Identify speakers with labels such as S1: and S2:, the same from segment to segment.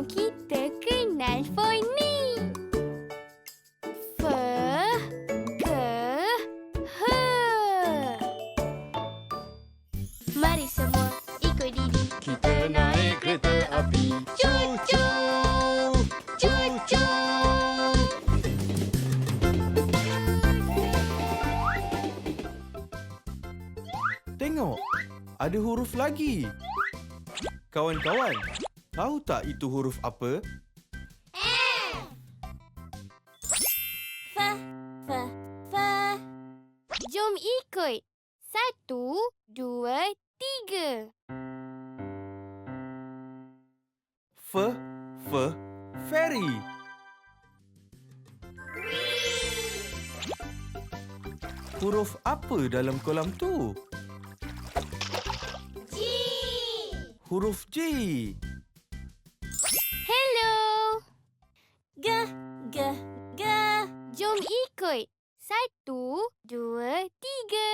S1: Jom kita kenal foni. F, ke, he. Mari semua ikut Didi.
S2: Kita naik kereta api.
S3: Tengok, ada huruf lagi. Kawan-kawan, tahu tak itu huruf apa?
S1: Fa, fa, fa. Jom ikut. Satu, dua, tiga.
S3: F, F, fairy. Huruf apa dalam kolam tu?
S1: G.
S3: Huruf J.
S1: Jom ikut. Satu, dua, tiga.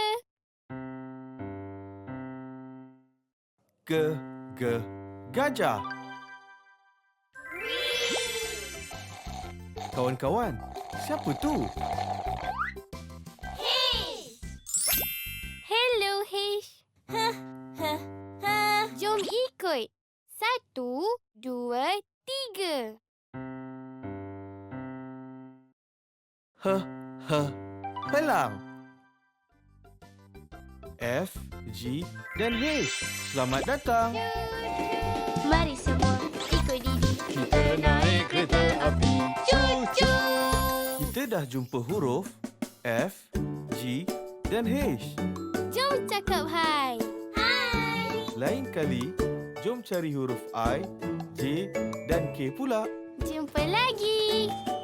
S3: G, G, gajah. Kawan-kawan, siapa tu?
S1: Hello, Hish. Ha, ha, ha. Jom ikut. Satu, dua,
S3: H, H, helang. F, G dan H. Selamat datang.
S1: Mari semua ikut Didi.
S2: Kita naik kereta api. Cucu.
S3: Kita dah jumpa huruf F, G dan H.
S1: Jom cakap hai. Hai.
S3: Lain kali, jom cari huruf I, J dan K pula.
S1: Jumpa lagi. Cucu.